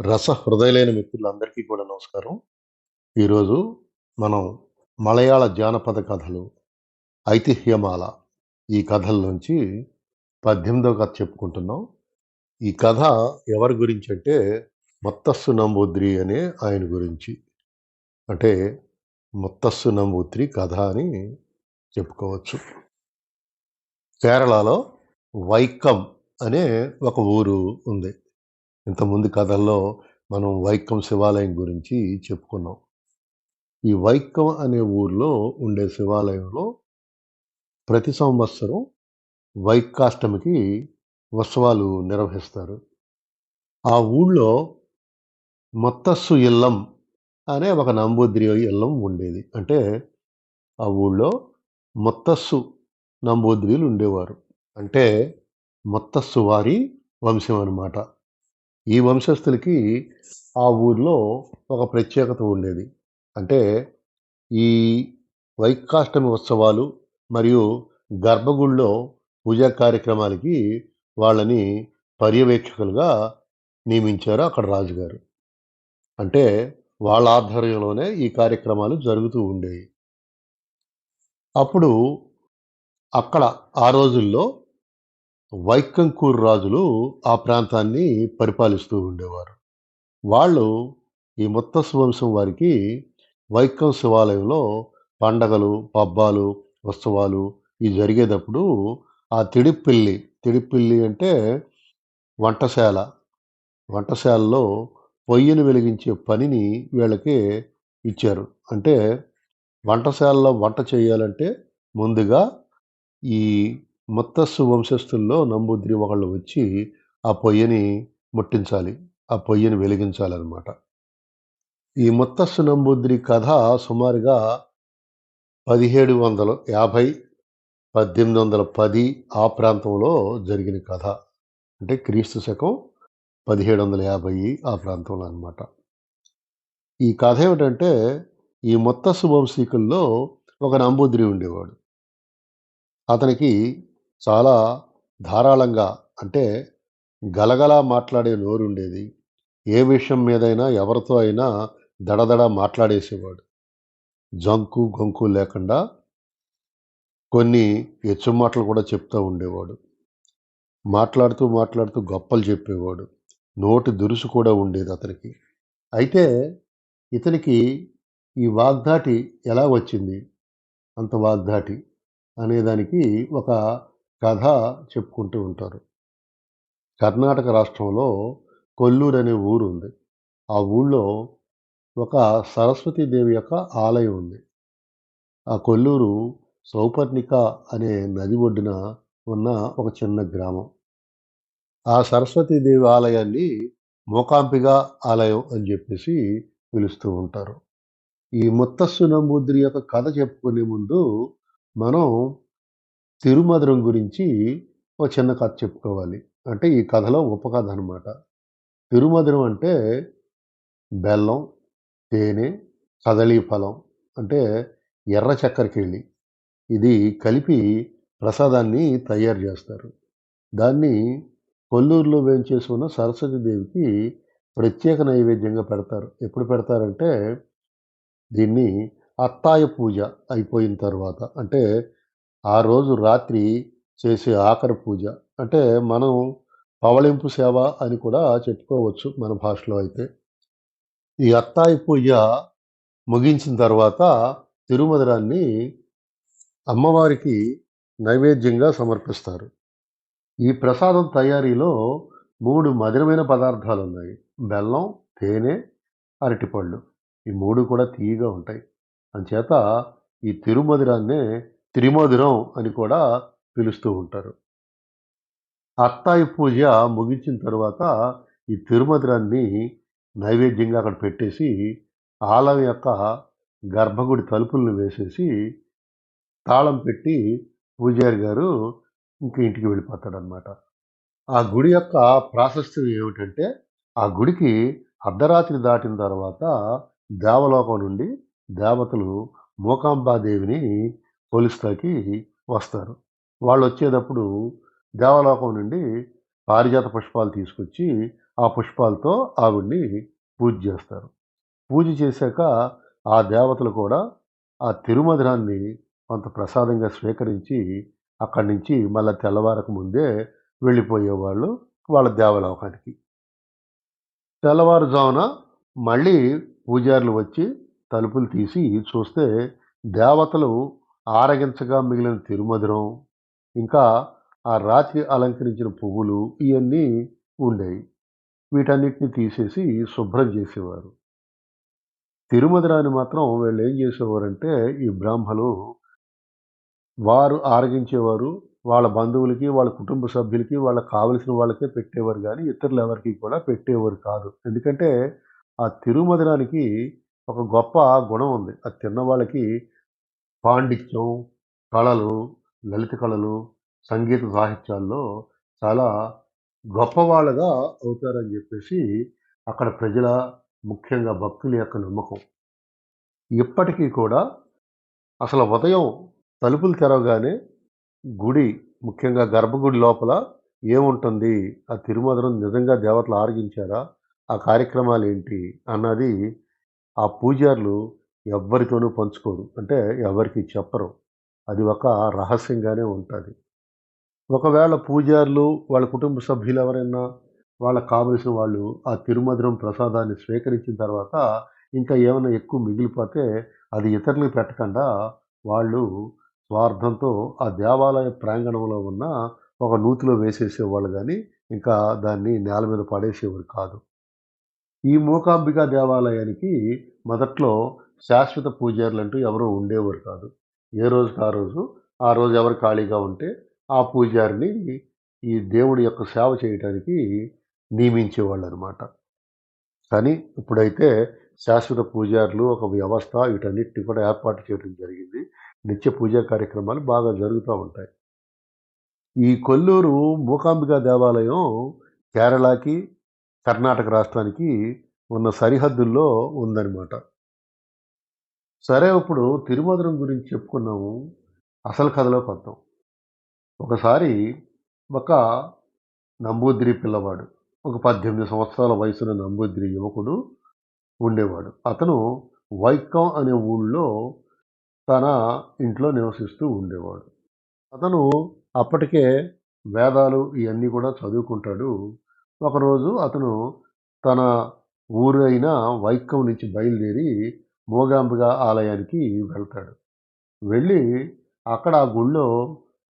రస హృదయలైన మిత్రులందరికీ కూడా నమస్కారం. ఈరోజు మనం మలయాళ జానపద కథలు ఐతిహ్యమాల ఈ కథల నుంచి పద్దెనిమిదవ కథ చెప్పుకుంటున్నాం. ఈ కథ ఎవరి గురించి అంటే మొత్తస్సు నంబూద్రి అనే ఆయన గురించి. అంటే మొత్తస్సు నంబూద్రి కథ అని చెప్పుకోవచ్చు. కేరళలో వైకం అనే ఒక ఊరు ఉంది. ఇంతకుముందు కథల్లో మనం వైకం శివాలయం గురించి చెప్పుకున్నాం. ఈ వైకం అనే ఊర్లో ఉండే శివాలయంలో ప్రతి సంవత్సరం వైకాష్టమికి ఉత్సవాలు నిర్వహిస్తారు. ఆ ఊళ్ళో మొత్తస్సు ఇల్లం అనే ఒక నంబూద్రి ఇల్లం ఉండేది. అంటే ఆ ఊళ్ళో మొత్తస్సు నంబూద్రిలు ఉండేవారు. అంటే మొత్తస్సు వారి వంశం అన్నమాట. ఈ వంశస్థులకి ఆ ఊర్లో ఒక ప్రత్యేకత ఉండేది. అంటే ఈ వైకాష్టమి ఉత్సవాలు మరియు గర్భగుడిలో పూజా కార్యక్రమాలకి వాళ్ళని పర్యవేక్షకులుగా నియమించారు అక్కడ రాజుగారు. అంటే వాళ్ళ ఆధ్వర్యంలోనే ఈ కార్యక్రమాలు జరుగుతూ ఉండేవి. అప్పుడు అక్కడ ఆ రోజుల్లో వైకంకూర్ రాజులు ఆ ప్రాంతాన్ని పరిపాలిస్తూ ఉండేవారు. వాళ్ళు ఈ ముత్తస్ వంశం వారికి వైకం శివాలయంలో పండగలు పబ్బాలు ఉత్సవాలు ఇవి జరిగేటప్పుడు ఆ తిడిపిల్లి తిడిపిల్లి అంటే వంటశాల. వంటశాలలో పొయ్యిని వెలిగించే పనిని వీళ్ళకి ఇచ్చారు. అంటే వంటశాలలో వంట చేయాలంటే ముందుగా ఈ ముత్తస్సు వంశస్థుల్లో నంబూద్రి ఒకళ్ళు వచ్చి ఆ పొయ్యిని ముట్టించాలి. ఆ పొయ్యిని వెలిగించాలన్నమాట. ఈ ముత్తస్సు నంబూద్రి కథ సుమారుగా పదిహేడు వందల యాభై పద్దెనిమిది వందల పది ఆ ప్రాంతంలో జరిగిన కథ. అంటే క్రీస్తు శకం పదిహేడు వందల యాభై ఆ ప్రాంతంలో అనమాట ఈ కథ ఏమిటంటే ఈ ముత్తస్సు వంశీకుల్లో ఒక నంబూద్రి ఉండేవాడు. అతనికి చాలా ధారాళంగా అంటే గలగలా మాట్లాడే నోరు ఉండేది ఏ విషయం మీదైనా ఎవరితో అయినా దడదడ మాట్లాడేసేవాడు. జంకు గొంకు లేకుండా కొన్ని ఎచ్చుమాటలు కూడా చెప్తూ ఉండేవాడు. మాట్లాడుతూ మాట్లాడుతూ గొప్పలు చెప్పేవాడు. నోటి దురుసు కూడా ఉండేది అతనికి. అయితే ఇతనికి ఈ వాగ్దాటి ఎలా వచ్చింది? అంత వాగ్దాటి అనేదానికి ఒక కథ చెప్పుకుంటూ ఉంటారు. కర్ణాటక రాష్ట్రంలో కొల్లూరు అనే ఊరు ఉంది. ఆ ఊళ్ళో ఒక సరస్వతీదేవి యొక్క ఆలయం ఉంది. ఆ కొల్లూరు సౌపర్ణిక అనే నది ఒడ్డున ఉన్న ఒక చిన్న గ్రామం. ఆ సరస్వతీదేవి ఆలయాన్ని మూకాంబిక ఆలయం అని చెప్పేసి పిలుస్తూ ఉంటారు. ఈ ముత్తస్సు నమూద్రి యొక్క కథ చెప్పుకునే ముందు మనం తిరుమధురం గురించి ఒక చిన్న కథ చెప్పుకోవాలి. అంటే ఈ కథలో ఉపకథ అనమాట తిరుమధురం అంటే బెల్లం తేనె కదళీ ఫలం అంటే ఎర్ర చక్కెరకేళి. ఇది కలిపి ప్రసాదాన్ని తయారు చేస్తారు. దాన్ని కొల్లూరులో వేయించేసుకున్న సరస్వతి సరస్వతీదేవికి ప్రత్యేక నైవేద్యంగా పెడతారు. ఎప్పుడు పెడతారంటే దీన్ని అత్తాయ పూజ అయిపోయిన తర్వాత. అంటే ఆ రోజు రాత్రి చేసే ఆఖరి పూజ. అంటే మనం పవళింపు సేవ అని కూడా చెప్పుకోవచ్చు మన భాషలో అయితే. ఈ అత్తాయి పూజ ముగించిన తర్వాత తిరుమధురాన్ని అమ్మవారికి నైవేద్యంగా సమర్పిస్తారు. ఈ ప్రసాదం తయారీలో మూడు మధురమైన పదార్థాలు ఉన్నాయి బెల్లం తేనె అరటిపళ్ళు. ఈ మూడు కూడా తీయగా ఉంటాయి. అంచేత ఈ తిరుమధురాన్నే తిరుమధురం అని కూడా పిలుస్తూ ఉంటారు. అత్తాయి పూజ ముగించిన తర్వాత ఈ తిరుమధురాన్ని నైవేద్యంగా అక్కడ పెట్టేసి ఆలయం యొక్క గర్భగుడి తలుపులను వేసేసి తాళం పెట్టి పూజారి గారు ఇంక ఇంటికి వెళ్ళిపోతాడనమాట ఆ గుడి యొక్క ప్రాశస్త్యం ఏమిటంటే ఆ గుడికి అర్ధరాత్రి దాటిన తర్వాత దేవలోకం నుండి దేవతలు మూకాంబాదేవిని కొలుస్తాకి వస్తారు వాళ్ళు వచ్చేటప్పుడు దేవలోకం నుండి పారిజాత పుష్పాలు తీసుకొచ్చి ఆ పుష్పాలతో ఆవిడ్ని పూజ చేస్తారు. పూజ చేశాక ఆ దేవతలు కూడా ఆ తిరుమధురాన్ని కొంత ప్రసాదంగా స్వీకరించి అక్కడి నుంచి మళ్ళీ తెల్లవారక ముందే వెళ్ళిపోయేవాళ్ళు వాళ్ళ దేవలోకానికి. తెల్లవారుజామున మళ్ళీ పూజారులు వచ్చి తలుపులు తీసి చూస్తే దేవతలు ఆరగించగా మిగిలిన తిరుమధురం, ఇంకా ఆ రాత్రి అలంకరించిన పువ్వులు ఇవన్నీ ఉండేవి వీటన్నిటిని తీసేసి శుభ్రం చేసేవారు. తిరుమధురాన్ని మాత్రం వీళ్ళు ఏం చేసేవారంటే ఈ బ్రాహ్మలు వారు ఆరగించేవారు. వాళ్ళ బంధువులకి, వాళ్ళ కుటుంబ సభ్యులకి, వాళ్ళకి కావలసిన వాళ్ళకే పెట్టేవారు కానీ ఇతరులు ఎవరికి కూడా పెట్టేవారు కాదు. ఎందుకంటే, ఆ తిరుమధురానికి ఒక గొప్ప గుణం ఉంది. అది తిన్న వాళ్ళకి పాండిత్యం, కళలు, లలిత కళలు, సంగీత సాహిత్యాల్లో చాలా గొప్పవాళ్ళుగా అవుతారని చెప్పేసి అక్కడ ప్రజల, ముఖ్యంగా భక్తుల యొక్క నమ్మకం. ఇప్పటికీ కూడా అసలు ఉదయం తలుపులు తెరవగానే గుడి, ముఖ్యంగా గర్భగుడి లోపల ఏముంటుంది? ఆ తిరుమధురం నిజంగా దేవతలు ఆరగించారా? ఆ కార్యక్రమాలు ఏంటి అన్నది ఆ పూజారులు ఎవ్వరితోనూ పంచుకోరు. అంటే ఎవరికి చెప్పరు. అది ఒక రహస్యంగానే ఉంటుంది ఒకవేళ పూజారులు, వాళ్ళ కుటుంబ సభ్యులు ఎవరైనా వాళ్ళకి కావలసిన వాళ్ళు ఆ తిరుమధురం ప్రసాదాన్ని స్వీకరించిన తర్వాత ఇంకా ఏమైనా ఎక్కువ మిగిలిపోతే అది ఇతరులకు పెట్టకుండా వాళ్ళు స్వార్థంతో ఆ దేవాలయ ప్రాంగణంలో ఉన్న ఒక నూతిలో వేసేసేవాళ్ళు కానీ ఇంకా దాన్ని నేల మీద పడేసేవారు కాదు. ఈ మూకాంబికా దేవాలయానికి మొదట్లో శాశ్వత పూజారులంటూ ఎవరో ఉండేవారు కాదు. ఏ రోజుకి ఆ రోజు, ఆ రోజు ఎవరు ఖాళీగా ఉంటే ఆ పూజారిని ఈ దేవుడి యొక్క సేవ చేయటానికి నియమించేవాళ్ళనమాట. కానీ ఇప్పుడైతే శాశ్వత పూజారులు, ఒక వ్యవస్థ వీటన్నిటిని కూడా ఏర్పాటు చేయడం జరిగింది. నిత్య పూజా కార్యక్రమాలు బాగా జరుగుతూ ఉంటాయి. ఈ కొల్లూరు మూకాంబికా దేవాలయం కేరళకి, కర్ణాటక రాష్ట్రానికి ఉన్న సరిహద్దుల్లో ఉందన్నమాట సరే ఇప్పుడు తిరుమధురం గురించి చెప్పుకున్నాము. అసలు కథలోకొద్దాం. ఒకసారి ఒక నంబూద్రి పిల్లవాడు, ఒక 18 సంవత్సరాల వయసున్న నంబూద్రి యువకుడు ఉండేవాడు. అతను వైకం అనే ఊళ్ళో తన ఇంట్లో నివసిస్తూ ఉండేవాడు. అతను అప్పటికే వేదాలు ఇవన్నీ కూడా చదువుకుంటాడు. ఒకరోజు అతను తన ఊరు అయిన వైకం నుంచి బయలుదేరి మూగాంబిక ఆలయానికి వెళ్తాడు. వెళ్ళి అక్కడ ఆ గుడిలో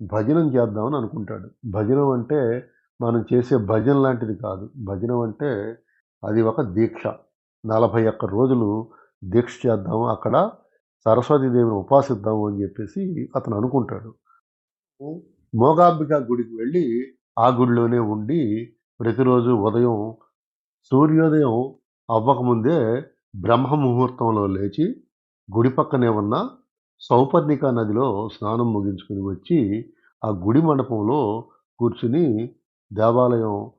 భజనం చేద్దామని అనుకుంటాడు. భజనం అంటే మనం చేసే భజన లాంటిది కాదు. భజనం అంటే అది ఒక దీక్ష. 41 రోజులు దీక్ష చేద్దాం. అక్కడ సరస్వతీదేవిని ఉపాసిద్దాము అని చెప్పేసి అతను అనుకుంటాడు. మూగాంబిక గుడికి వెళ్ళి ఆ గుడిలోనే ఉండి ప్రతిరోజు ఉదయం సూర్యోదయం అవ్వకముందే బ్రహ్మ ముహూర్తంలో లేచి గుడి పక్కనే ఉన్న సౌపర్ణికా నదిలో స్నానం ముగించుకొని వచ్చి ఆ గుడి మండపంలో కూర్చుని దేవాలయం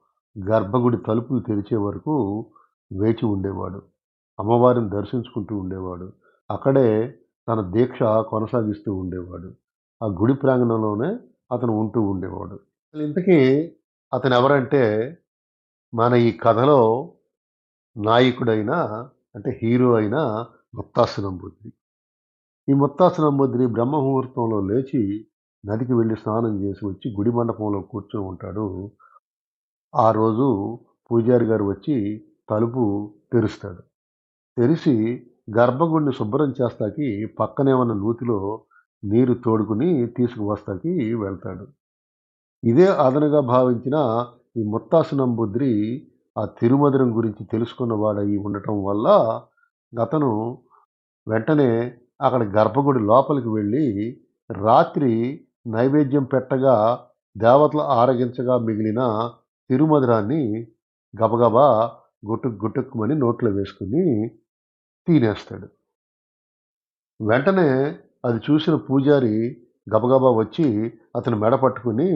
గర్భగుడి తలుపులు తెరిచే వరకు వేచి ఉండేవాడు. అమ్మవారిని దర్శించుకుంటూ ఉండేవాడు. అక్కడే తన దీక్ష కొనసాగిస్తూ ఉండేవాడు. ఆ గుడి ప్రాంగణంలోనే అతను ఉంటూ ఉండేవాడు. ఇంతకీ అతను ఎవరంటే మన ఈ కథలో నాయకుడైన అంటే హీరో అయిన ముత్తాసు నంబూద్రి. ఈ ముత్తాసు నంబూద్రి బ్రహ్మ ముహూర్తంలో లేచి నదికి వెళ్ళి స్నానం చేసి వచ్చి గుడి మండపంలో కూర్చొని ఉంటాడు. ఆ రోజు పూజారి గారు వచ్చి తలుపు తెరుస్తాడు. తెరిసి గర్భగుడిని శుభ్రం చేస్తాకి పక్కనే ఉన్న నూతిలో నీరు తోడుకొని తీసుకువస్తాకి వెళ్తాడు. ఇదే అదనగా భావించిన ఈ ముత్తాసు నంబూద్రి ఆ తిరుమధురం గురించి తెలుసుకున్నవాడయి ఉండటం వల్ల అతను వెంటనే అక్కడ గర్భగుడి లోపలికి వెళ్ళి రాత్రి నైవేద్యం పెట్టగా దేవతలు ఆరగించగా మిగిలిన తిరుమధురాన్ని గబగబా గుటుక్ గుటుక్కుమని నోట్లో వేసుకొని తినేస్తాడు. వెంటనే అది చూసిన పూజారి గబగబా వచ్చి అతను మెడ పట్టుకొని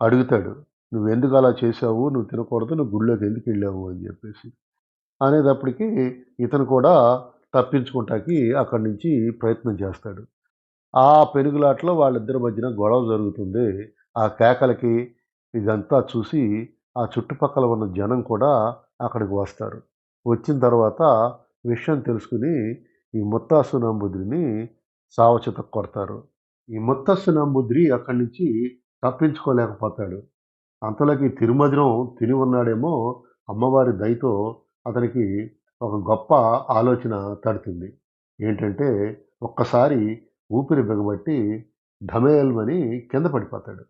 అడుగుతాడు. "నువ్వెందుకు అలా చేసావు నువ్వు తినకూడదు. నువ్వు గుళ్ళోకి ఎందుకు వెళ్ళావు అని చెప్పేసి అనేటప్పటికీ ఇతను కూడా తప్పించుకుంటాకి అక్కడి నుంచి ప్రయత్నం చేస్తాడు. ఆ పెనుగులాట్లో వాళ్ళిద్దరి మధ్యన గొడవ జరుగుతుంది. ఆ కేకలకి ఇదంతా చూసి ఆ చుట్టుపక్కల ఉన్న జనం కూడా అక్కడికి వస్తారు వచ్చిన తర్వాత విషయం తెలుసుకుని ఈ ముత్తాసు నంబుద్రిని సావచిత కొడతారు ఈ ముత్తస్సు నంబుద్రి అక్కడి నుంచి తప్పించుకోలేకపోతాడు అంతలోకి తిరుమధురం తిని ఉన్నాడేమో అమ్మవారి దయతో అతనికి ఒక గొప్ప ఆలోచన తడుతుంది. ఏంటంటే ఒక్కసారి ఊపిరి బిగబట్టి ఢమేల్మని కింద పడిపోతాడు.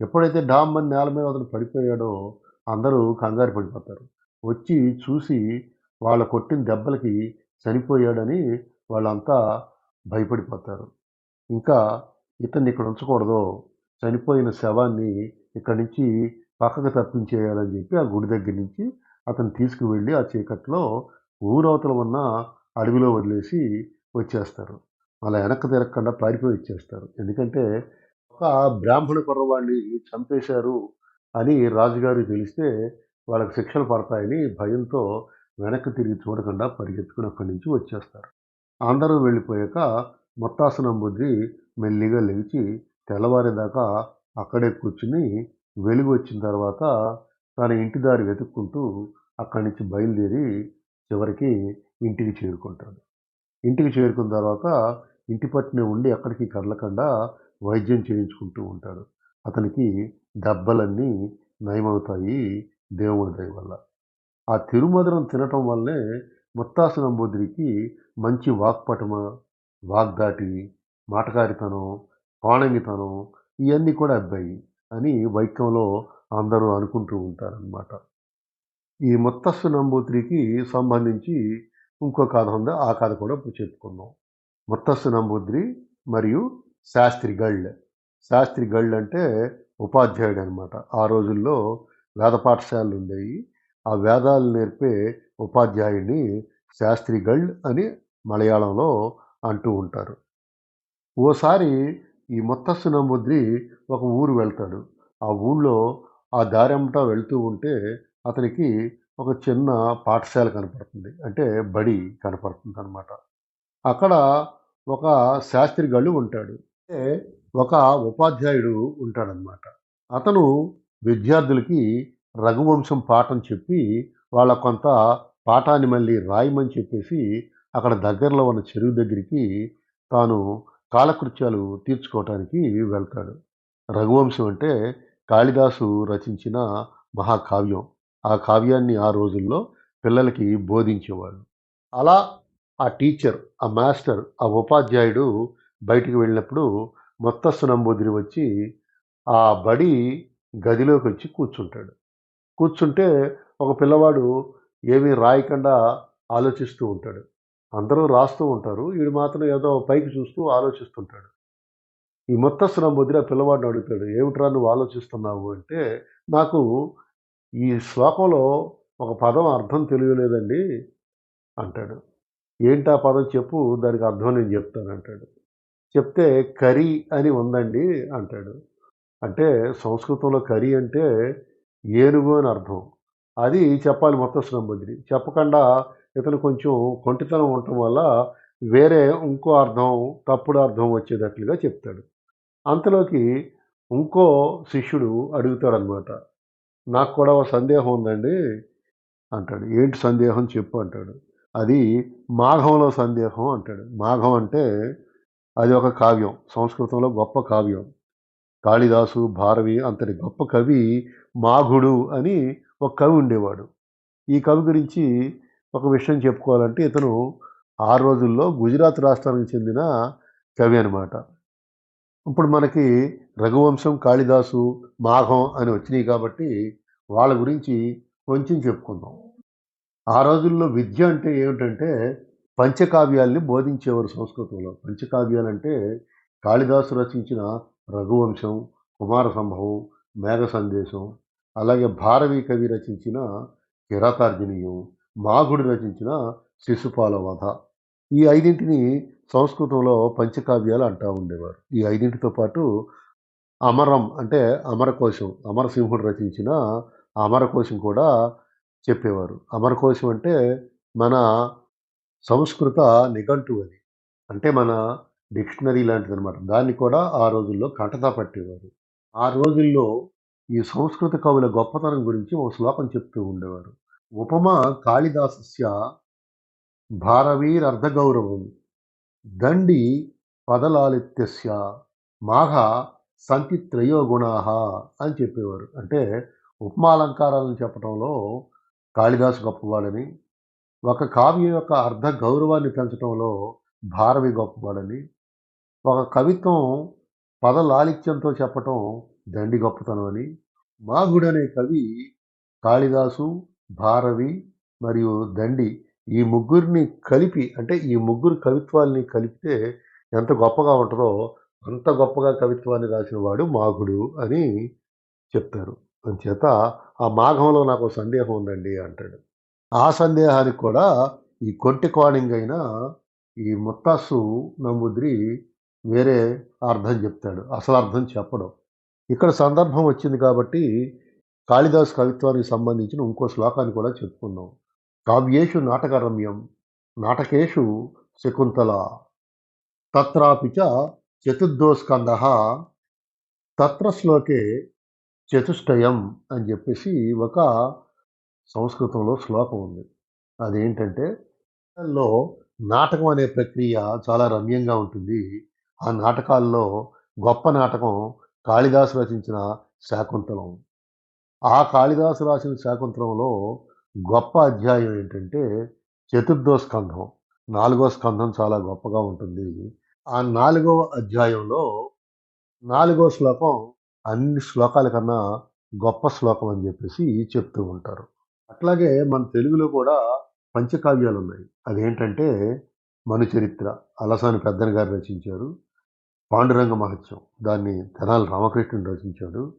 ఎప్పుడైతే డామ్ అని నేల మీద అతను పడిపోయాడో అందరూ కంగారు పడిపోతారు. వచ్చి చూసి వాళ్ళ కొట్టిన దెబ్బలకి చనిపోయాడని వాళ్ళంతా భయపడిపోతారు. ఇంకా ఇతన్ని ఇక్కడ ఉంచకూడదు. చనిపోయిన శవాన్ని ఇక్కడి నుంచి పక్కకు తప్పించేయాలని చెప్పి ఆ గుడి దగ్గర నుంచి అతను తీసుకువెళ్ళి ఆ చీకట్లో ఊరవతల ఉన్న అడవిలో వదిలేసి వచ్చేస్తారు. అలా వెనక్కి తిరగకుండా పారిపోయి వచ్చేస్తారు. ఎందుకంటే ఒక బ్రాహ్మణ కుర్రవాడిని చంపేశారు అని రాజుగారికి తెలిస్తే వాళ్ళకి శిక్షలు పడతాయని భయంతో వెనక్కి తిరిగి చూడకుండా పరిగెత్తుకుని అక్కడి నుంచి వచ్చేస్తారు. అందరూ వెళ్ళిపోయాక మొత్తాసనంబుద్రి మెల్లిగా లేచి తెల్లవారేదాకా అక్కడే కూర్చుని వెలుగు వచ్చిన తర్వాత తన ఇంటి దారి వెతుక్కుంటూ అక్కడి నుంచి బయలుదేరి చివరికి ఇంటికి చేరుకుంటాడు. ఇంటికి చేరుకున్న తర్వాత ఇంటి పట్టునే ఉండి ఎక్కడికి కదలకుండా వైద్యం చేయించుకుంటూ ఉంటాడు. అతనికి దెబ్బలన్నీ నయమవుతాయి దేవుడి దయ వల్ల. ఆ తిరుమధురం తినటం వల్లే ముత్తాసు నంబూదిరికి మంచి వాక్పటమ వాగ్దాటి మాటకారితనం పాణంగితనం ఇవన్నీ కూడా అబ్బాయి అని వైక్యంలో అందరూ అనుకుంటూ ఉంటారనమాట ఈ ముత్తస్సు నంబూత్రికి సంబంధించి ఇంకో కథ ఉంది. ఆ కథ కూడా ఇప్పుడు చెప్పుకుందాం. ముత్తస్సు నంబూద్రి మరియు శాస్త్రి గళ్ళ్ శాస్త్రి గళ్ళ్ అంటే ఉపాధ్యాయుడు అనమాట ఆ రోజుల్లో వేద పాఠశాలలు ఉండేవి. ఆ వేదాలు నేర్పే ఉపాధ్యాయుడిని శాస్త్రి గళ్ళ్ అని మలయాళంలో అంటూ ఉంటారు. ఓసారి ఈ మొత్తస్సు నమ్ముద్రి ఒక ఊరు వెళ్తాడు. ఆ ఊళ్ళో ఆ దారంతా వెళ్తూ ఉంటే అతనికి ఒక చిన్న పాఠశాల కనపడుతుంది. అంటే బడి కనపడుతుంది అనమాట అక్కడ ఒక శాస్త్రి గళ్ళు ఉంటాడు. అంటే ఒక ఉపాధ్యాయుడు ఉంటాడనమాట అతను విద్యార్థులకి రఘువంశం పాఠం చెప్పి వాళ్ళ కొంత పాఠాన్ని మళ్ళీ రాయమని చెప్పేసి అక్కడ దగ్గరలో ఉన్న చెరువు దగ్గరికి తాను కాలకృత్యాలు తీర్చుకోవటానికి వెళ్తాడు. రఘువంశం అంటే కాళిదాసు రచించిన మహాకావ్యం. ఆ కావ్యాన్ని ఆ రోజుల్లో పిల్లలకి బోధించేవాడు. అలా ఆ టీచర్ ఆ మాస్టర్ ఆ ఉపాధ్యాయుడు బయటికి వెళ్ళినప్పుడు మొత్తస్సు నంబూదిరి వచ్చి ఆ బడి గదిలోకి వచ్చి కూర్చుంటాడు. కూర్చుంటే ఒక పిల్లవాడు ఏమీ రాయకుండా ఆలోచిస్తూ ఉంటాడు. అందరూ రాస్తూ ఉంటారు. వీడు మాత్రం ఏదో పైకి చూస్తూ ఆలోచిస్తుంటాడు. ఈ మొత్తస్సు నంబూదిరి పిల్లవాడిని అడుగుతాడు ఏమిట్రా నువ్వు ఆలోచిస్తున్నావు? అంటే నాకు ఈ శ్లోకంలో ఒక పదం అర్థం తెలియలేదండి అంటాడు. ఏంటి ఆ పదం చెప్పు దానికి అర్థం నేను చెప్తాను అంటాడు. చెప్తే కరి అని ఉందండి అంటాడు. అంటే సంస్కృతంలో కరి అంటే ఏనుగు అని అర్థం. అది చెప్పాలి మొత్తం శ్రమబద్రి చెప్పకుండా ఇతను కొంచెం కొంటితనం ఉండటం వల్ల వేరే ఇంకో అర్థం తప్పుడు అర్థం వచ్చేటట్లుగా చెప్తాడు. అంతలోకి ఇంకో శిష్యుడు అడుగుతాడనమాట నాకు కూడా ఒక సందేహం ఉందండి అంటాడు. ఏంటి సందేహం చెప్పు అంటాడు. అది మాఘంలో సందేహం అంటాడు. మాఘం అంటే అది ఒక కావ్యం సంస్కృతంలో గొప్ప కావ్యం. కాళిదాసు భారవి అంతటి గొప్ప కవి మాఘుడు అని ఒక కవి ఉండేవాడు. ఈ కవి గురించి ఒక విషయం చెప్పుకోవాలంటే ఇతను ఆ రోజుల్లో గుజరాత్ రాష్ట్రానికి చెందిన కవి అనమాట ఇప్పుడు మనకి రఘువంశం కాళిదాసు మాఘం అని వచ్చినాయి కాబట్టి వాళ్ళ గురించి కొంచెం చెప్పుకుందాం. ఆ రోజుల్లో విద్య అంటే ఏమిటంటే పంచకావ్యాల్ని బోధించేవారు సంస్కృతంలో. పంచకావ్యాలు అంటే కాళిదాసు రచించిన రఘువంశం కుమార సంభవం మేఘ సందేశం అలాగే భారవి కవి రచించిన కిరాతార్జనీయం మాగుడు రచించిన శిశుపాల వధ. ఈ ఐదింటిని సంస్కృతంలో పంచకావ్యాలు అంటూ ఉండేవారు. ఈ ఐదింటితో పాటు అమరం అంటే అమరకోశం అమరసింహుడు రచించిన అమరకోశం కూడా చెప్పేవారు. అమరకోశం అంటే మన సంస్కృత నిఘంటు అది అంటే మన డిక్షనరీ లాంటిది అనమాట దాన్ని కూడా ఆ రోజుల్లో కంటతా పట్టేవారు. ఆ రోజుల్లో ఈ సంస్కృత కవుల గొప్పతనం గురించి ఒక శ్లోకం చెప్తూ ఉండేవారు. ఉపమా కాళిదాసస్య భారవీరర్ధగౌరవం దండి పదలాలిత్యస్య మాఘ సంతి త్రయోగుణాహ అని చెప్పేవారు. అంటే ఉపమాలంకారాలను చెప్పడంలో కాళిదాసు గొప్పవాడని ఒక కావ్యం యొక్క అర్ధ గౌరవాన్ని పెంచడంలో భారవి గొప్పవాడని ఒక కవిత్వం పదలాలిత్యంతో చెప్పటం దండి గొప్పతనం అని మాఘుడనే అనే కవి కాళిదాసు భారవి మరియు దండి ఈ ముగ్గురిని కలిపి అంటే ఈ ముగ్గురు కవిత్వాల్ని కలిపితే ఎంత గొప్పగా ఉంటుందో అంత గొప్పగా కవిత్వాన్ని రాసిన వాడు మాగుడు అని చెప్తారు. అంచేత ఆ మాఘంలో నాకు సందేహం ఉందండి అంటాడు. ఆ సందేహానికి కూడా ఈ కొంటి కోణింగ్ అయిన ఈ ముత్తాసు నమ్ముద్రి వేరే అర్థం చెప్తాడు. అసలు అర్థం చెప్పడం. ఇక్కడ సందర్భం వచ్చింది కాబట్టి కాళిదాస్ కవిత్వానికి సంబంధించిన ఇంకో శ్లోకాన్ని కూడా చెప్పుకుందాం. కావ్యేషు నాటకరమ్యం నాటకేషు శకుంతల తత్రాపి చ చతుర్దోస్కంద తత్ర శ్లోకే చతుష్టయం అని చెప్పేసి ఒక సంస్కృతంలో శ్లోకం ఉంది. అదేంటంటే లో నాటకం అనే ప్రక్రియ చాలా రమ్యంగా ఉంటుంది. ఆ నాటకాల్లో గొప్ప నాటకం కాళిదాసు రచించిన శాకుంతలం. ఆ కాళిదాసు రాసిన శాకుంతలంలో గొప్ప అధ్యాయం ఏంటంటే చతుర్థో స్కంధం. నాలుగో స్కంధం చాలా గొప్పగా ఉంటుంది. ఆ నాలుగవ అధ్యాయంలో నాలుగో శ్లోకం అన్ని శ్లోకాల కన్నా గొప్ప శ్లోకం అని చెప్పేసి చెప్తూ ఉంటారు. అట్లాగే మన తెలుగులో కూడా పంచకావ్యాలు ఉన్నాయి. అదేంటంటే మను చరిత్ర అలసాని పెద్దన గారు రచించారు. పాండురంగ మహత్యం దాన్ని తెనాలి రామకృష్ణుడు రచించాడు.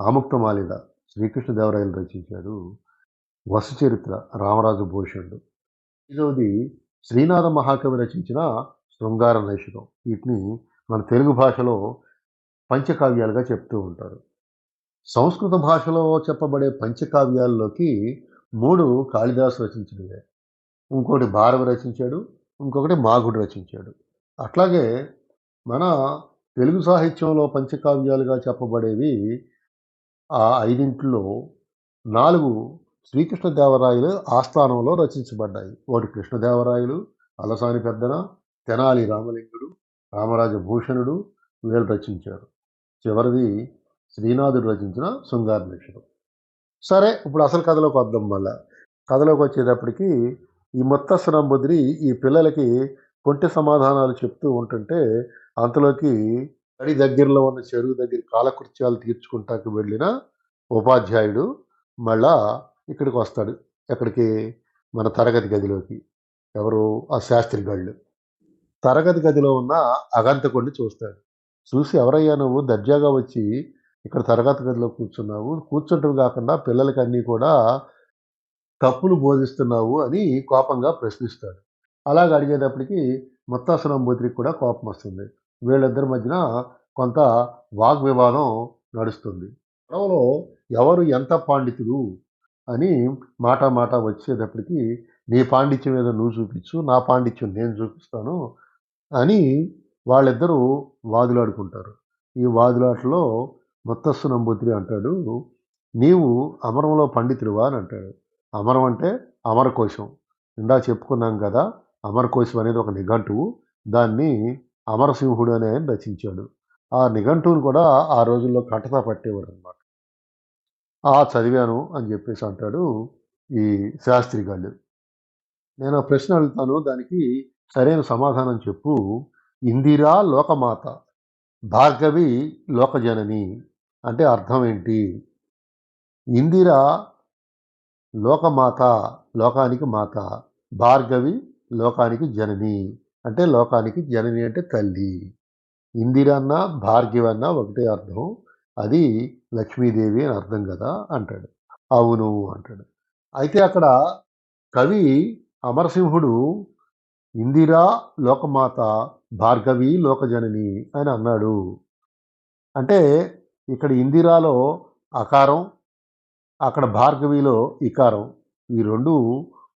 ఆముక్తమాలిద శ్రీకృష్ణదేవరాయలు రచించాడు వసుచరిత్ర రామరాజు భూషణుడు. ఇదవది శ్రీనాథ మహాకవి రచించిన శృంగార నైషికం. వీటిని మన తెలుగు భాషలో పంచకావ్యాలుగా చెప్తూ ఉంటారు. సంస్కృత భాషలో చెప్పబడే పంచకావ్యాల్లోకి మూడు కాళిదాసు రచించినవే. ఇంకోటి భారవి రచించాడు ఇంకొకటి మాగుడు రచించాడు. అట్లాగే మన తెలుగు సాహిత్యంలో పంచకావ్యాలుగా చెప్పబడేవి ఆ ఐదింట్లో నాలుగు శ్రీకృష్ణదేవరాయలు ఆస్థానంలో రచించబడ్డాయి. ఒకటి కృష్ణదేవరాయలు అలసాని పెద్దన తెనాలి రామలింగుడు రామరాజ భూషణుడు వీళ్ళు రచించారు. చివరిది శ్రీనాథుడు రచించిన శృంగార సరే ఇప్పుడు అసలు కథలోకి వద్దాం మళ్ళా. కథలోకి వచ్చేటప్పటికి ఈ ముత్తస్సరంబుద్రి ఈ పిల్లలకి కొంటి సమాధానాలు చెప్తూ ఉంటుంటే అంతలోకి తడి దగ్గరలో ఉన్న చెరువు దగ్గర కాలకృత్యాలు తీర్చుకుంటాకి వెళ్ళిన ఉపాధ్యాయుడు మళ్ళా ఇక్కడికి వస్తాడు. ఎక్కడికి? మన తరగతి గదిలోకి. ఎవరు? ఆ శాస్త్రి గాళ్ళు. తరగతి గదిలో ఉన్న అగంతకుడిని చూస్తాడు. చూసి ఎవరయ్యా నువ్వు? దర్జాగా వచ్చి ఇక్కడ తరగతి గదిలో కూర్చున్నావు. కూర్చుంటవి కాకుండా పిల్లలకి అన్నీ కూడా తప్పులు బోధిస్తున్నావు అని కోపంగా ప్రశ్నిస్తాడు. అలాగ అడిగేటప్పటికి ముత్తాసనంబూతికి కూడా కోపం వస్తుంది. వీళ్ళిద్దరి మధ్యన కొంత వాగ్వివాదం నడుస్తుంది. గొడవలో ఎవరు ఎంత పాండితుడు అని మాట మాట వచ్చేటప్పటికి నీ పాండిత్యం ఏదో నువ్వు చూపించు నా పాండిత్యం నేను చూపిస్తాను అని వాళ్ళిద్దరూ వాదులాడుకుంటారు. ఈ వాదులాటలో ముత్తస్సు నంబూతిరి అంటాడు నీవు అమరంలో పండితుడివా అని అంటాడు. అమరం అంటే అమరకోశం. ఇందా చెప్పుకున్నాం కదా అమరకోశం అనేది ఒక నిఘంటువు. దాన్ని అమరసింహుడు అనే ఆయన రచించాడు. ఆ నిఘంటువును కూడా ఆ రోజుల్లో కంటతా పట్టేవాడు అనమాట ఆ చదివాను అని చెప్పేసి అంటాడు ఈ శాస్త్రి గారు నేను ప్రశ్న అడుగుతాను దానికి సరైన సమాధానం చెప్పు. ఇందిరా లోకమాత భార్గవి లోకజనని అంటే అర్థం ఏంటి? ఇందిర లోకమాత లోకానికి మాత భార్గవి లోకానికి జనని అంటే లోకానికి జనని అంటే తల్లి. ఇందిరన్నా అన్న భార్గవి అన్న ఒకటే అర్థం. అది లక్ష్మీదేవి అని అర్థం కదా అంటాడు. అవును అంటాడు. అయితే అక్కడ కవి అమరసింహుడు ఇందిరా లోకమాత భార్గవి లోకజనని అని అన్నాడు. అంటే ఇక్కడ ఇందిరాలో అకారం అక్కడ భార్గవిలో ఇకారం. ఈ రెండు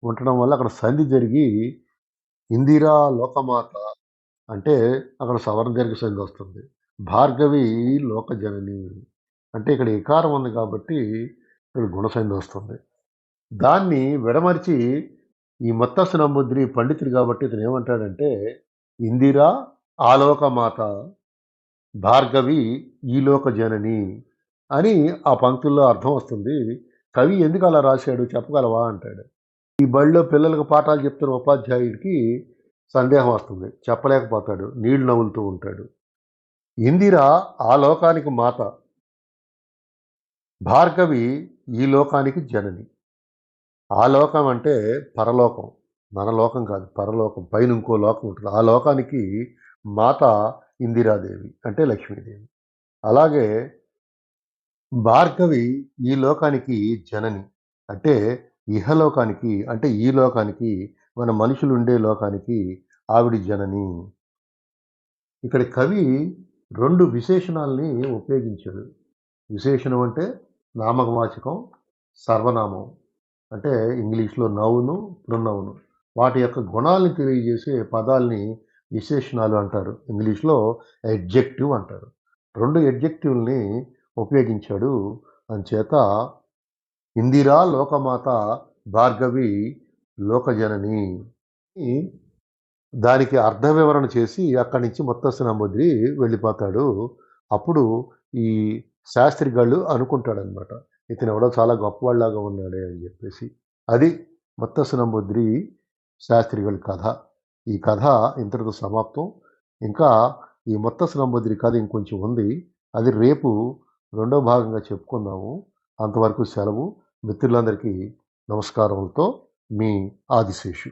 ఉండటం వల్ల అక్కడ సంధి జరిగి ఇందిరా లోకమాత అంటే అక్కడ సవరణ జరిగి సంధి వస్తుంది. భార్గవి లోకజనని అంటే ఇక్కడ ఇకారం ఉంది కాబట్టి ఇక్కడ గుణసంధి వస్తుంది. దాన్ని విడమర్చి ఈ మత్తస్సు నమ్ముద్రి పండితుడు కాబట్టి ఇతను ఏమంటాడంటే ఇందిరా ఆలోకమాత భార్గవి ఈలోక జనని అని ఆ పంక్తుల్లో అర్థం వస్తుంది. కవి ఎందుకు అలా రాశాడు? చెప్పగలవా? అంటాడు. ఈ బడిలో పిల్లలకు పాఠాలు చెప్తున్న ఉపాధ్యాయుడికి సందేహం వస్తుంది. చెప్పలేకపోతాడు. నీళ్ళు నవ్వులుతూ ఉంటాడు. ఇందిర ఆ లోకానికి మాత. భార్గవి ఈ లోకానికి జనని. ఆ లోకం అంటే పరలోకం. మన లోకం కాదు పరలోకం. పైన ఇంకో లోకం ఉంటుంది. ఆ లోకానికి మాత ఇందిరాదేవి అంటే లక్ష్మీదేవి. అలాగే భార్గవి ఈ లోకానికి జనని. అంటే ఇహలోకానికి అంటే ఈ లోకానికి మన మనుషులు ఉండే లోకానికి ఆవిడ జనని. ఇక్కడ కవి రెండు విశేషణాలని ఉపయోగించాడు. విశేషణం అంటే నామవాచకం సర్వనామం. అంటే ఇంగ్లీష్లో నౌను ప్రొనౌను. వాటి యొక్క గుణాలను తెలియజేసే పదాలని విశేషణాలు అంటారు. ఇంగ్లీష్లో ఎడ్జెక్టివ్ అంటారు. రెండు ఎడ్జెక్టివ్ని ఉపయోగించాడు. అంచేత ఇందిరా లోకమాత భార్గవి లోకజనని. దానికి అర్థ వివరణ చేసి అక్కడి నుంచి మొత్తస్సు వెళ్ళిపోతాడు. అప్పుడు ఈ శాస్త్రిగాళ్ళు అనుకుంటాడనమాట ఇతను ఎవడో చాలా గొప్పవాళ్ళలాగా ఉన్నాడే అని చెప్పేసి. అది మొత్తస్సు శాస్త్రి శాస్త్రిగాళ్ళ కథ. ఈ కథ ఇంతటితో సమాప్తం. ఇంకా ఈ మొత్తస్సు కథ ఇంకొంచెం ఉంది. అది రేపు రెండో భాగంగా చెప్పుకుందాము. అంతవరకు సెలవు. మిత్రులందరికీ నమస్కారములతో మీ ఆదిశేషు.